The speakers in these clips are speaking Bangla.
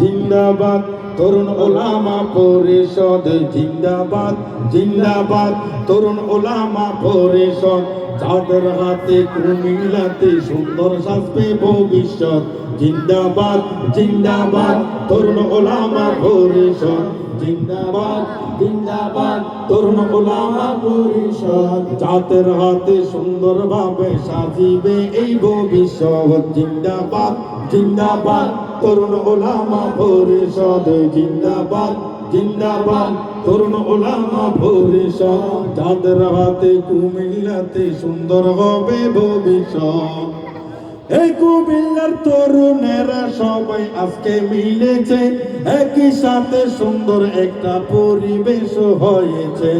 জিন্দাবাদ, তরুণ ওলামা পরিষদ, জিন্দাবাদ জিন্দাবাদ, তরুণ ওলামা পরিষদ। যাদের হাতে কুমিল্লাতে সুন্দর সাজবে ভবিষ্যৎ। জিন্দাবাদ জিন্দাবাদ, তরুণ ওলামা পরিষদ। জিন্দাবাদ জিন্দাবাদ, তরুণ ওলামা পরিষদ। যাদের হাতে সুন্দরভাবে সাজিবে এই ভবিষ্যৎ। জিন্দাবাদ জিন্দাবাদ তরুণ ওলামা পরিষদ জিন্দাবাদ জিন্দাবাদ। তরুণ ওলামা পরিষদ যাদের হাতে কুমিল্লাতে সুন্দর হবে ভবিষ্যৎ। এই কুমিল্লার তরুণেরা সবাই আজকে মিলেছে, একই সাথে সুন্দর একটা পরিবেশ হয়েছে।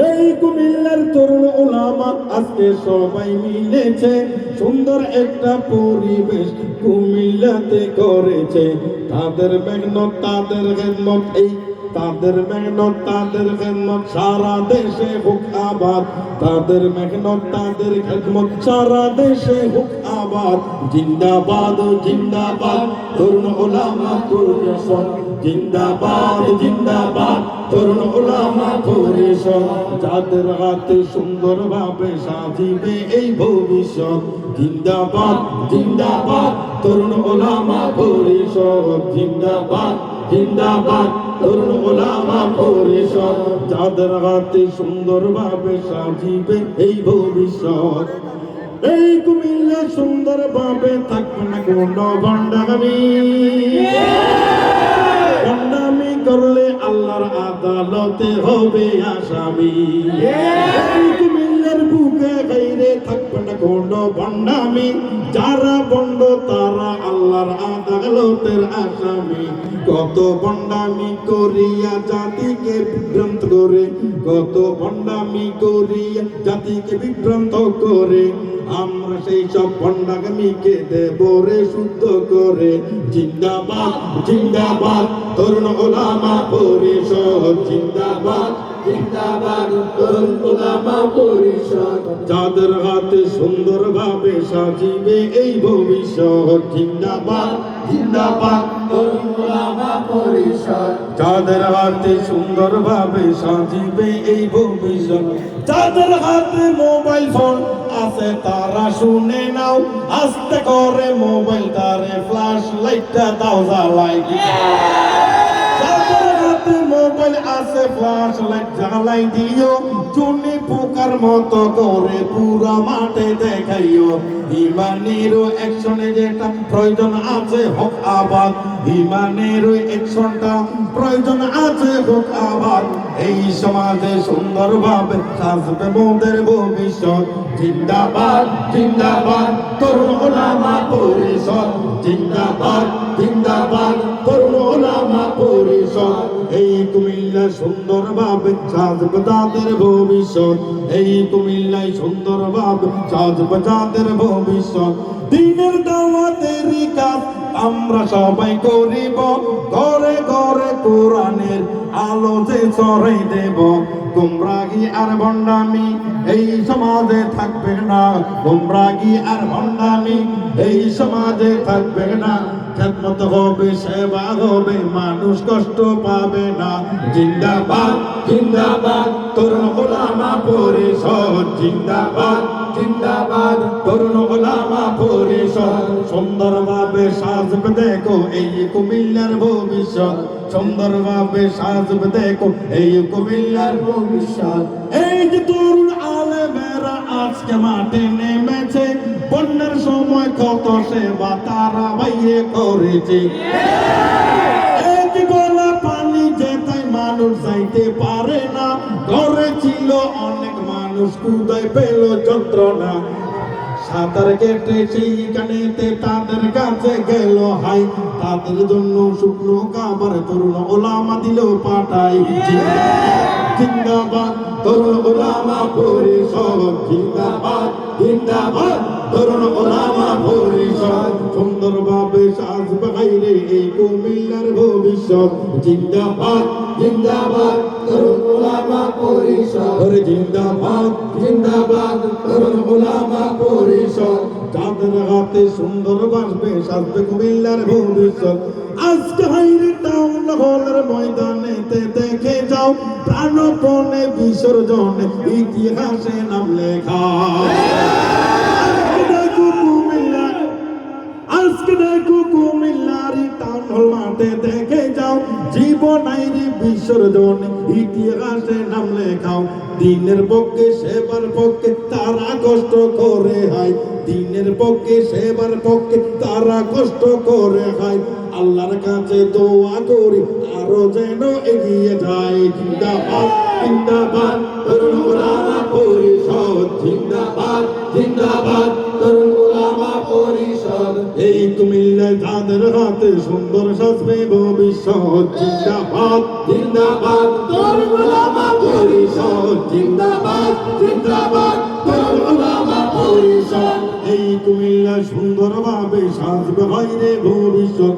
এই কুমিল্লার তরুণ ওলামা আজকে সবাই মিলেছে। সুন্দর একটা পরিবেশ কুমিল্লাতে করেছে। তাদের মেঘন তাদের এই তাদের মেহনত, তাদের খেদমত, সারা দেশে হোক আবাদ। তাদের মেহনত, তাদের খেদমত, সারা দেশে হোক আবাদ। জিন্দাবাদ জিন্দাবাদ, তরুণ ওলামা পরিষদ জিন্দাবাদ জিন্দাবাদ, তরুণ ওলামা পরিষদ যাদের হাতে সুন্দরভাবে সাজিবে এই ভবিষ্যৎ। জিন্দাবাদ জিন্দাবাদ, তরুণ ওলামা পরিষদ জিন্দাবাদ জিন্দাবাদ, তরুণ ওলামা পরিষদ। হাতে সুন্দরভাবে সাজিবে এই ভবিষ্যৎ। এই কুমিল্লা সুন্দরভাবে থাকবে না ভণ্ডামি করলে আল্লাহর আদালতে হবে আসামি। এই কুমিল্লার কোন বন্ডামি যারা বন্ড, তারা আল্লাহর আদালতের আসামি। কত ভণ্ডামি করিয়া জাতিকে বিভ্রান্ত করে, কত ভণ্ডামি করিয়া জাতিকে বিভ্রান্ত করে আমরা সেই সব ভণ্ডামিকে দেব রে শুদ্ধ করে। জিন্দাবাদ জিন্দাবাদ, তরুণ ওলামা পরিষদ। জিন্দাবাদ যাদের হাতে সুন্দরভাবে সাজিবে এই ভবিষ্যৎ। জিন্দাবাদ যাদের হাতে সুন্দরভাবে সাজিবে এই ভবিষ্যৎ। যাদের হাতে মোবাইল ফোন আছে তারা শুনে নাও, আস্তে করে মোবাইল তারে ফ্ল্যাশ লাইটটা দাও জ্বালাই। মোবাইল আছে ফ্ল্যাশ লাইট জ্বালাই দিও। চুনি পোকার মতো করে পুরা মাঠে দেখাইও। ইমানেরও অ্যাকশনে যেটা প্রয়োজন আছে, হোক আবাদ। ইমানেরও অ্যাকশনটা প্রয়োজন আছে, হোক আবাদ। এই সমাজে সুন্দরভাবে সাজবে মোদের ভবিষ্যৎ। জিন্দাবাদ জিন্দাবাদ, তরুণ ওলামা পরিষদ। জিন্দাবাদ জিন্দাবাদ, তরুণ ওলামা পরিষদ। এই কুমিল্লা সুন্দরভাবে সাজবে তাদের ভবিষ্যৎ। এই কুমিল্লায় সুন্দরভাবে সাজবে তাদের ভবিষ্যৎ। দিনের দাওয়াতের কাজ আমরা সবাই করিব। ঘরে ঘরে কোরআনের আলো যে চড়াই দেব। গুমরাগি আর ভণ্ডামি? এই সমাজে থাকবে না। গুমরাগি আর ভণ্ডামি? এই সমাজে থাকবে না। খেদমত হবে, সেবা হবে, মানুষ কষ্ট পাবে না। জিন্দাবাদ জিন্দাবাদ, তরুণ ওলামা পরিষদ। জিন্দাবাদ জিন্দাবাদ, তরুণ ওলামা পরিষদ। সুন্দরভাবে সাজবে দেখো এই কুমিল্লার ভবিষ্যৎ। সুন্দরভাবে সাজবে দেখো এই কুমিল্লার ভবিষ্যৎ। এই যে তরুণ আলেমেরা আজকে মাঠে নেমেছে সময় কত সেবা তারা বাইরে করেছে। যে গলা পানি মানুষ পারে না ছিল অনেক মানুষ যন্ত্রণা। সাঁতার কেটে সেইখানেতে তাদের কাছে গেল হাই। তাদের জন্য শুকনো খাবার তরুণ ওলামা দিল পাঠাই। জিন্দাবাদ, তরুণ ওলামা পরিষদ, জিন্দাবাদ জিন্দাবাদ। তরুণ ওলামা পরিষদ, সুন্দরভাবে সাজবে বাইরে এই কুমিল্লার ভবিষ্যৎ। জিন্দাবাদ জিন্দাবাদ তরুণ ওলামা পরিষদ। জিন্দাবাদ তরুণ ওলামা পরিষদ। যাদের হাতে সুন্দর বাসবে সাজবে কুমিল্লার ভবিষ্যৎ। আজকে হাইরে টাউন হলের ময়দানেতে দেখে যাও, প্রাণপণে বিসর্জনে ইতিহাসে নাম লেখা। কুমিল্লারি মাঠে দেখে যাও, জীবন আইরি বিসর্জন, ইতিহাসে নাম লেখাও। দিনের পক্ষে সেবার পক্ষে তারা কষ্ট করে হয়। দিনের পক্ষে সেবার পক্ষে তারা কষ্ট করে হয়। আল্লাহর কাছে দোয়া করি, আরও যেন এগিয়ে যায় জিন্দাবাদ জিন্দাবাদ, তরুণ জিন্দাবাদ জিন্দাবাদ, তরুণ এই কুমিল্লায় তাদের হাতে সুন্দর সাজবে ভবিষ্যৎ। জিন্দাবাদ জিন্দাবাদ তোর ওলামা পরিষদ, জিন্দাবাদ জিন্দাবাদ তোর পরিষদ। এই কুমিল্লা সুন্দরভাবে সাজবে হয় ভবিষ্যৎ।